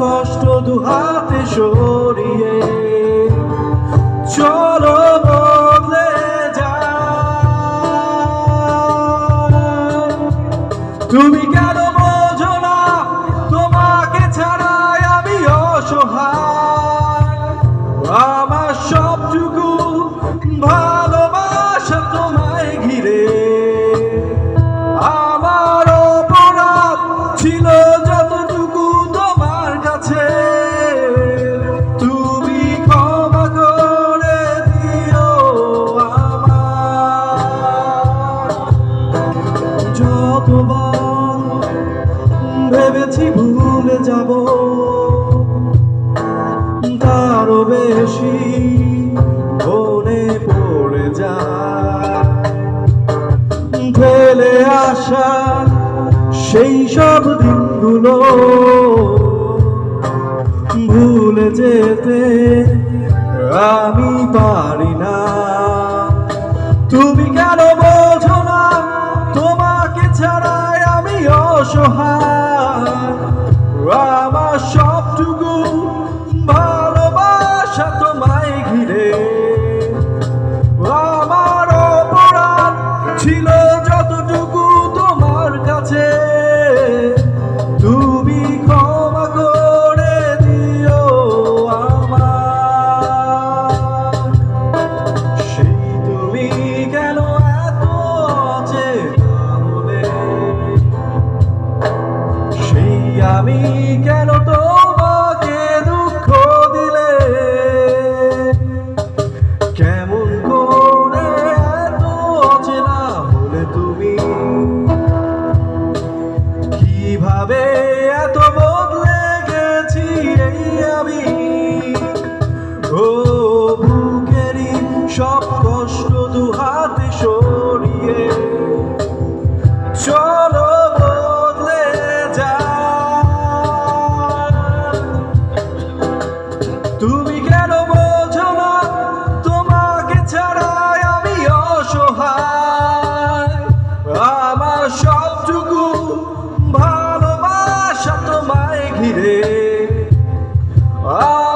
কষ্ট দুহাতে সরিয়ে চলো বদলে যায় তুমি কেন যতবার ভেবেছি ভুলে যাব? তারও বেশি মনে পড়ে যায়। ফেলে আসা সেই সব দিনগুলো ভুলে যেতে আমি পারি আমি অসহায়। আমার সবটুকু ভালোবাসা তোমায় ঘিরে। আমার অপরাধ ছিল আমি কেন তো সবটুকু ভালোবাসা তোমায় ঘিরে। আ